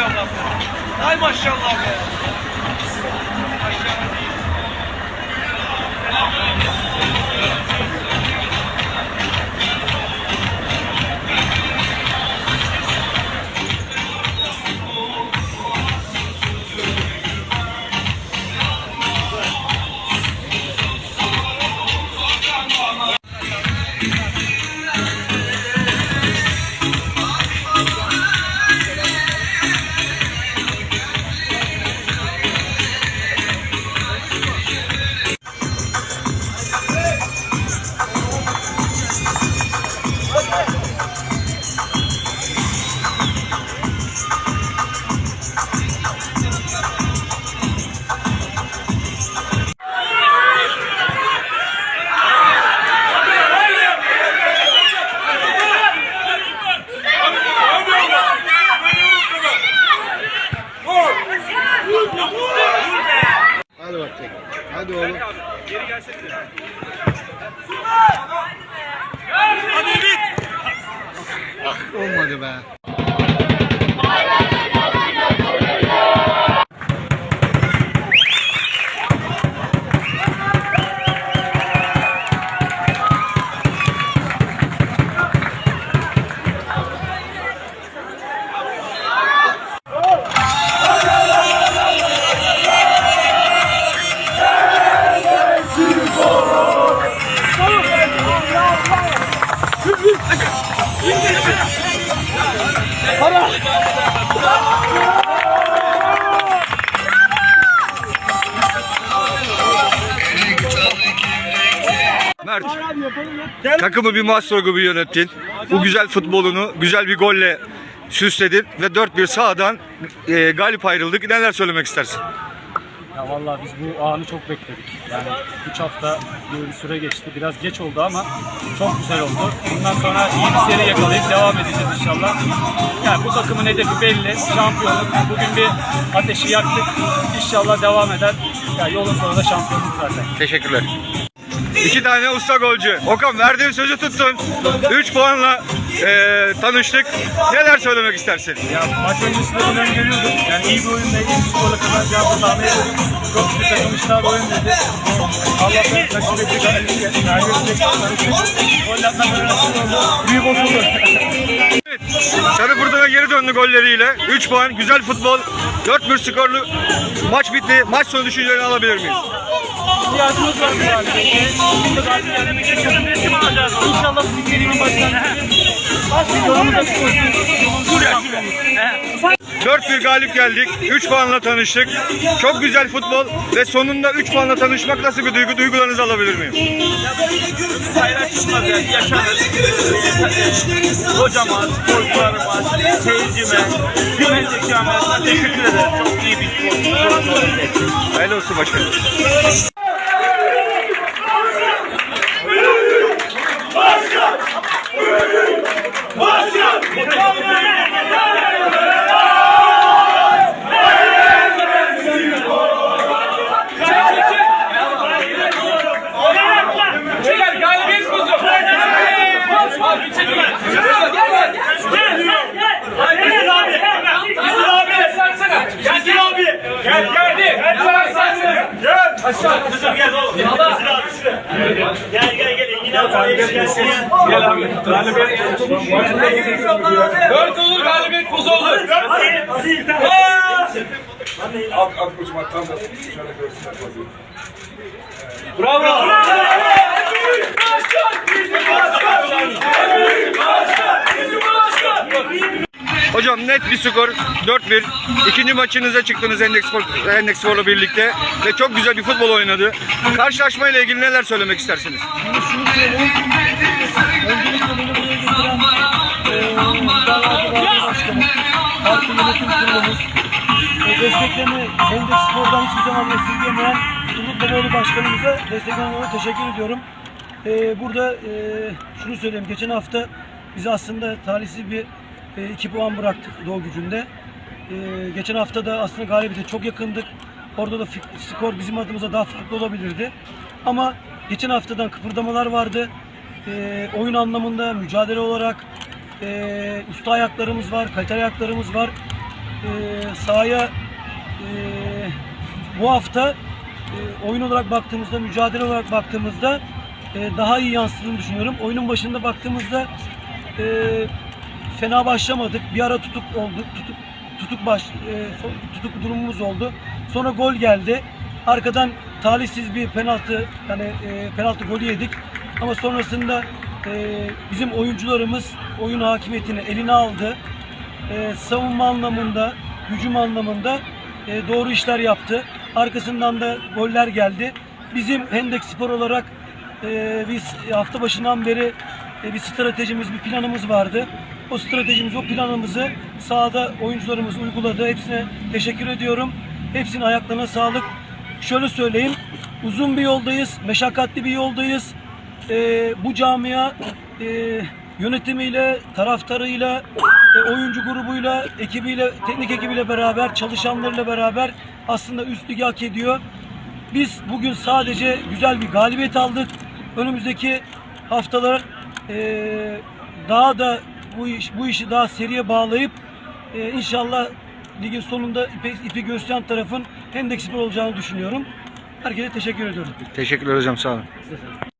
maşallah be. Hay maşallah be. và Mert, takımı bir maestro gibi yönettin. Bu güzel futbolunu güzel bir golle süsledin ve 4-1 sağdan e, galip ayrıldık. Neler söylemek istersin? Ya vallahi biz bu anı çok bekledik. Yani 3 hafta bir bir süre geçti. Biraz geç oldu ama çok güzel oldu. Bundan sonra iyi bir seri yakalayıp devam edeceğiz inşallah. Yani bu takımın hedefi belli. Şampiyonluk. Bugün bir ateşi yaktık. İnşallah devam eder. Ya yolun sonu da şampiyonluk zaten. Teşekkürler. İki tane usta golcü. Okan verdiğin sözü tuttun. 3 puanla e, tanıştık. Neler söylemek istersin? Ya maç öncesinde bunu öngörüyordum. Yani iyi bir oyun değil. İyi skorla kazanacağımızı tahmin ediyorduk. Çok bir takım işler oyun dedi. Allah'tan nasıl oldu? Büyük bozuldu. Sarı geri döndü golleriyle. 3 puan, güzel futbol. 4-1 skorlu maç bitti. Maç sonu düşüncelerini alabilir miyiz? İhtiyacımız var bu galibiyete. Bugün de galibiyet gelmek alacağız. İnşallah bu serinin başlarına. Yolumuz açık olsun. 4-1 galip geldik. 3 puanla tanıştık. Çok güzel futbol ve sonunda 3 puanla tanışmak nasıl bir duygu? Duygularınızı alabilir miyim? Paylaşılmaz yani yaşanır. Hocama, sporcularıma, seyircime, camiasına teşekkür ederim. Çok iyi bir spor. Hayırlı olsun başkanım. Beyler galibiyet kuzu. Abi çekin. Gel gel. Gel abi. Gel abi. Sarsana. Gel abi. Gel geldi. Gel sarsana. Gel. Aşağı kızım gel. Gel gel gel. Engin abi. Gel gel. Gel abi. Galibiyet. Dört olur galibiyet kuzu olur. Hadi. Hadi. Bravo. Hocam net bir skor 4-1. İkinci maçınıza çıktınız Endekspor, Endekspor'la birlikte ve çok güzel bir futbol oynadı. Karşılaşmayla ilgili neler söylemek istersiniz? Şunu söyleyeyim. Öncelikle beni buraya getiren e, destekleme Hendek Spor'dan hiçbir zaman esirgemeyen Umut Deveoğlu Başkanımıza desteklemeye dolayı teşekkür ediyorum. Eee burada eee şunu söyleyeyim. Geçen hafta biz aslında talihsiz bir eee, iki puan bıraktık Doğu gücünde. Eee, geçen hafta da aslında galibiyete çok yakındık. Orada da skor bizim adımıza daha farklı olabilirdi. Ama geçen haftadan kıpırdamalar vardı. Eee, oyun anlamında mücadele olarak usta ayaklarımız var, kalite ayaklarımız var. Sahaya bu hafta oyun olarak baktığımızda, mücadele olarak baktığımızda daha iyi yansıdığını düşünüyorum. Oyunun başında baktığımızda fena başlamadık. Bir ara tutuk oldu. Tutuk tutuk baş so- tutuk durumumuz oldu. Sonra gol geldi. Arkadan talihsiz bir penaltı yani eee, penaltı golü yedik. Ama sonrasında eee, bizim oyuncularımız oyun hakimiyetini eline aldı e, savunma anlamında, hücum anlamında e, doğru işler yaptı. Arkasından da goller geldi. Bizim Hendek Spor olarak e, biz hafta başından beri e, bir stratejimiz, bir planımız vardı. O stratejimiz, o planımızı sahada oyuncularımız uyguladı. Hepsine teşekkür ediyorum. Hepsinin ayaklarına sağlık. Şöyle söyleyeyim, uzun bir yoldayız, meşakkatli bir yoldayız. E, bu camia e, yönetimiyle, taraftarıyla, e, oyuncu grubuyla, ekibiyle, teknik ekibiyle beraber, çalışanlarıyla beraber aslında üst ligi hak ediyor. Biz bugün sadece güzel bir galibiyet aldık. Önümüzdeki haftalar e, daha da bu iş bu işi daha seriye bağlayıp e, inşallah ligin sonunda ipi, ipi gösteren tarafın Hendek Spor olacağını düşünüyorum. Herkese teşekkür ediyorum. Teşekkürler hocam sağ olun.